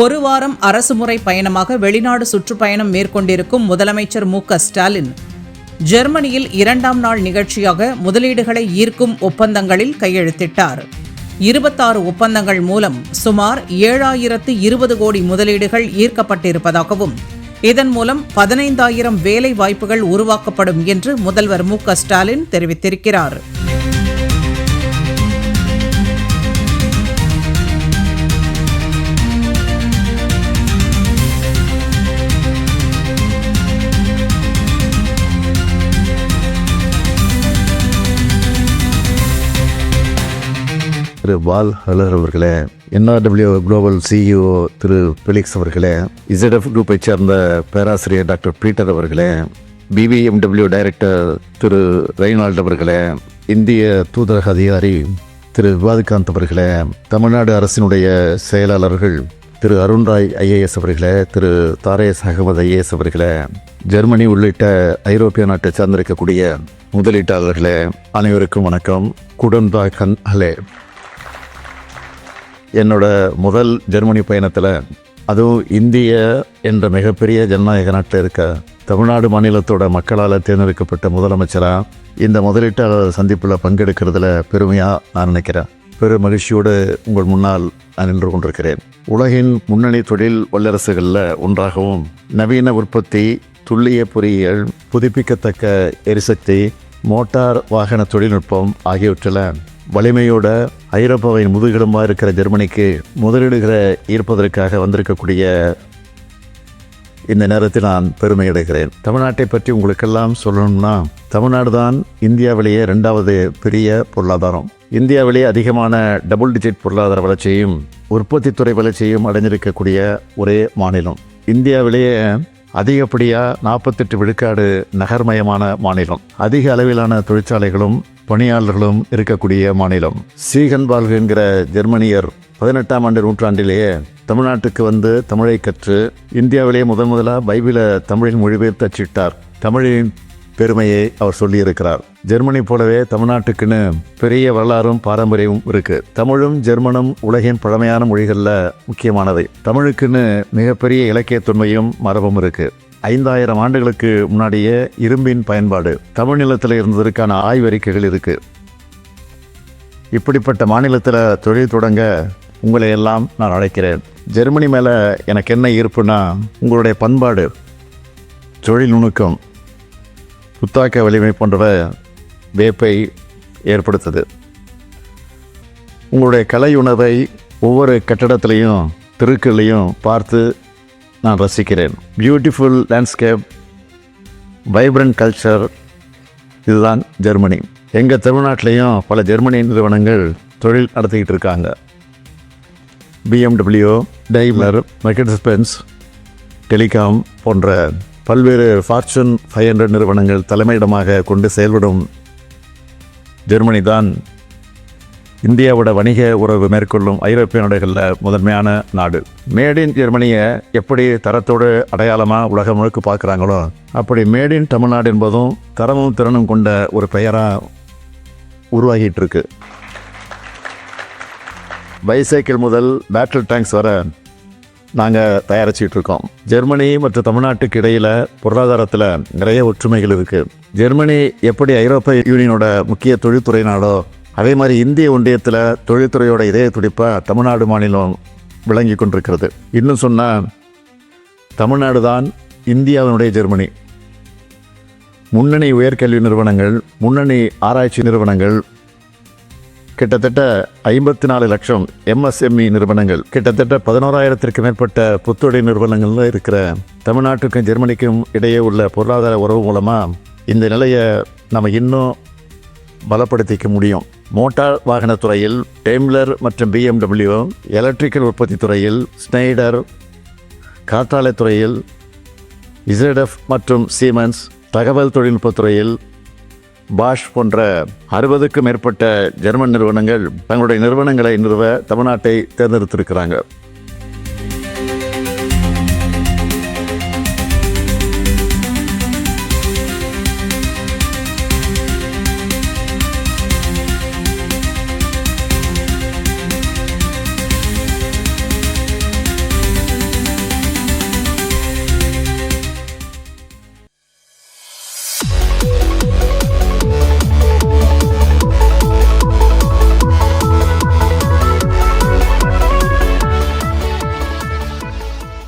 ஒரு வாரம் அரசுமுறை பயணமாக வெளிநாடு சுற்றுப்பயணம் மேற்கொண்டிருக்கும் முதலமைச்சர் மு ஸ்டாலின். ஜெர்மனியில் இரண்டாம் நாள் நிகழ்ச்சியாக முதலீடுகளை ஈர்க்கும் ஒப்பந்தங்களில் கையெழுத்திட்டார். இருபத்தாறு ஒப்பந்தங்கள் மூலம் சுமார் ஏழாயிரத்து இருபது கோடி முதலீடுகள் ஈர்க்கப்பட்டிருப்பதாகவும் இதன் மூலம் பதினைந்தாயிரம் வேலை வாய்ப்புகள் உருவாக்கப்படும் என்று முதல்வர் மு ஸ்டாலின் தெரிவித்திருக்கிறார். திரு பால் ஹலர் அவர்களே NRW global CEO Thiru Felix அவர்களே இசட்எஃப் குரூப்பை சேர்ந்த பேராசிரியர் டாக்டர் பீட்டர் அவர்களே பிபிஎம்டபிள்யூ டைரக்டர் திரு ரெய்னால்ட் அவர்களே இந்திய தூதரக அதிகாரி திரு விவாதிகாந்த் அவர்களே தமிழ்நாடு அரசினுடைய செயலாளர்கள் திரு அருண்ராய் ஐஏஎஸ் அவர்களே திரு தாரேஸ் அகமது ஐஏஎஸ் அவர்களே ஜெர்மனி உள்ளிட்ட ஐரோப்பிய நாட்டை சார்ந்திருக்கக்கூடிய முதலீட்டாளர்களே அனைவருக்கும் வணக்கம். குடன் ஹலே. என்னோட முதல் ஜெர்மனி பயணத்தில் அதுவும் இந்திய என்ற மிகப்பெரிய ஜனநாயக நாட்டில் இருக்க தமிழ்நாடு மாநிலத்தோட மக்களால் தேர்ந்தெடுக்கப்பட்ட முதலமைச்சராக இந்த முதலீட்டாளர் சந்திப்பில் பங்கெடுக்கிறதுல பெருமையாக நான் நினைக்கிறேன். பெரு மகிழ்ச்சியோடு உங்கள் முன்னால் நான் நின்று கொண்டிருக்கிறேன். உலகின் முன்னணி தொழில் வல்லரசுகளில் ஒன்றாகவும் நவீன உற்பத்தி துல்லிய பொறியியல் புதுப்பிக்கத்தக்க எரிசக்தி மோட்டார் வாகன தொழில்நுட்பம் ஆகியவற்றில் வலிமையோட ஐரோப்பாவின் முதுகெலும்பாக இருக்கிற ஜெர்மனிக்கு முதலீடுகளை ஈர்ப்பதற்காக வந்திருக்கக்கூடிய இந்த நேரத்தில் நான் பெருமை அடைகிறேன் தமிழ்நாட்டை பற்றி உங்களுக்கெல்லாம் சொல்லணும்னா தமிழ்நாடு தான் இந்தியாவிலேயே ரெண்டாவது பெரிய பொருளாதாரம். இந்தியாவிலேயே அதிகமான டபுள் டிஜிட் பொருளாதார வளர்ச்சியும் உற்பத்தித்துறை வளர்ச்சியும் அடைஞ்சிருக்கக்கூடிய ஒரே மாநிலம். இந்தியாவிலேயே அதிகப்படியாக நாற்பத்தெட்டு விழுக்காடு நகர்மயமான மாநிலம். அதிக அளவிலான தொழிற்சாலைகளும் பணியாளர்களும் இருக்கக்கூடிய மாநிலம். சீகன்பால்க் என்கிற ஜெர்மனியர் பதினெட்டாம் ஆண்டு நூற்றாண்டிலேயே தமிழ்நாட்டுக்கு வந்து தமிழை கற்று இந்தியாவிலேயே முதன் முதலாக பைபிளை தமிழில் மொழிபெயர்த்து அச்சிட்டார். தமிழின் பெருமையை அவர் சொல்லியிருக்கிறார். ஜெர்மனி போலவே தமிழ்நாட்டுக்குன்னு பெரிய வரலாறும் பாரம்பரியமும் இருக்கு. தமிழும் ஜெர்மனும் உலகின் பழமையான மொழிகளில் முக்கியமானவை. தமிழுக்குன்னு மிகப்பெரிய இலக்கிய தொன்மையும் மரபும் இருக்கு. ஐந்தாயிரம் ஆண்டுகளுக்கு முன்னாடியே இரும்பின் பயன்பாடு தமிழ் நிலத்தில் இருந்ததற்கான ஆய்வறிக்கைகள் இருக்குது இப்படிப்பட்ட மாநிலத்தில் தொழில் தொடங்க உங்களை எல்லாம் நான் அழைக்கிறேன். ஜெர்மனி மேலே எனக்கு என்ன ஈர்ப்புனா உங்களுடைய பண்பாடு தொழில் நுணுக்கம் புத்தாக்க வலிமை போன்றவை வேப்பை ஏற்படுத்துது. உங்களுடைய கலை உணவை ஒவ்வொரு கட்டடத்திலையும் தெருக்கள்லையும் பார்த்து நான் ரசிக்கிறேன். பியூட்டிஃபுல் லேண்ட்ஸ்கேப் வைப்ரண்ட் கல்ச்சர் இதுதான் ஜெர்மனி. எங்கள் தமிழ்நாட்டிலையும் பல ஜெர்மனி நிறுவனங்கள் தொழில் நடத்திக்கிட்டு இருக்காங்க. பிஎம்டபிள்யூ டைம்லர் மெர்கடிஸ் டெலிகாம் போன்ற பல்வேறு ஃபார்ச்சூன் ஃபைவ் ஹண்ட்ரட் நிறுவனங்கள் தலைமையிடமாக கொண்டு செயல்படும் ஜெர்மனி தான் இந்தியாவோட வணிக உறவு மேற்கொள்ளும் ஐரோப்பிய நாடுகளில் முதன்மையான நாடு. மேட் இன் ஜெர்மனியை எப்படி தரத்தோடு அடையாளமாக உலகம் முழுக்க பார்க்குறாங்களோ அப்படி மேட் இன் தமிழ்நாடு என்பதும் தரமும் திறனும் கொண்ட ஒரு பெயராக உருவாகிட்டு இருக்கு பைசைக்கிள் முதல் பேட்டில் டேங்க்ஸ் வர நாங்கள் தயாரிச்சிட்டு இருக்கோம் ஜெர்மனி மற்றும் தமிழ்நாட்டுக்கு இடையில் பொருளாதாரத்தில் நிறைய ஒற்றுமைகள் இருக்குது ஜெர்மனி எப்படி ஐரோப்பிய யூனியனோட முக்கிய தொழில்துறை நாடோ அதே மாதிரி இந்திய ஒன்றியத்தில் தொழில்துறையோட இதய துடிப்பாக தமிழ்நாடு மாநிலம் விளங்கி கொண்டிருக்கிறது. இன்னும் சொன்னால் தமிழ்நாடு தான் இந்தியாவினுடைய ஜெர்மனி. முன்னணி உயர்கல்வி நிறுவனங்கள் முன்னணி ஆராய்ச்சி நிறுவனங்கள் கிட்டத்தட்ட ஐம்பத்தி நாலு லட்சம் எம்எஸ்எம்இ நிறுவனங்கள் கிட்டத்தட்ட பதினோராயிரத்திற்கு மேற்பட்ட புத்துடை நிறுவனங்கள்ல இருக்கிற தமிழ்நாட்டுக்கும் ஜெர்மனிக்கும் இடையே உள்ள பொருளாதார உறவு மூலமாக இந்த நிலையை நம்ம இன்னும் பலப்படுத்திக்க முடியும். மோட்டார் வாகனத் துறையில் டெய்ம்லர் மற்றும் பிஎம்டபிள்யூ எலக்ட்ரிக்கல் உற்பத்தி துறையில் ஸ்னைடர் காற்றாலை துறையில் இசடெஃப் மற்றும் சீமன்ஸ் தகவல் தொழில்நுட்பத் துறையில் பாஷ் போன்ற அறுபதுக்கும் மேற்பட்ட ஜெர்மன் நிறுவனங்கள் தங்களுடைய நிறுவனங்களை நிறுவ தமிழ்நாட்டை தேர்ந்தெடுத்திருக்கிறாங்க.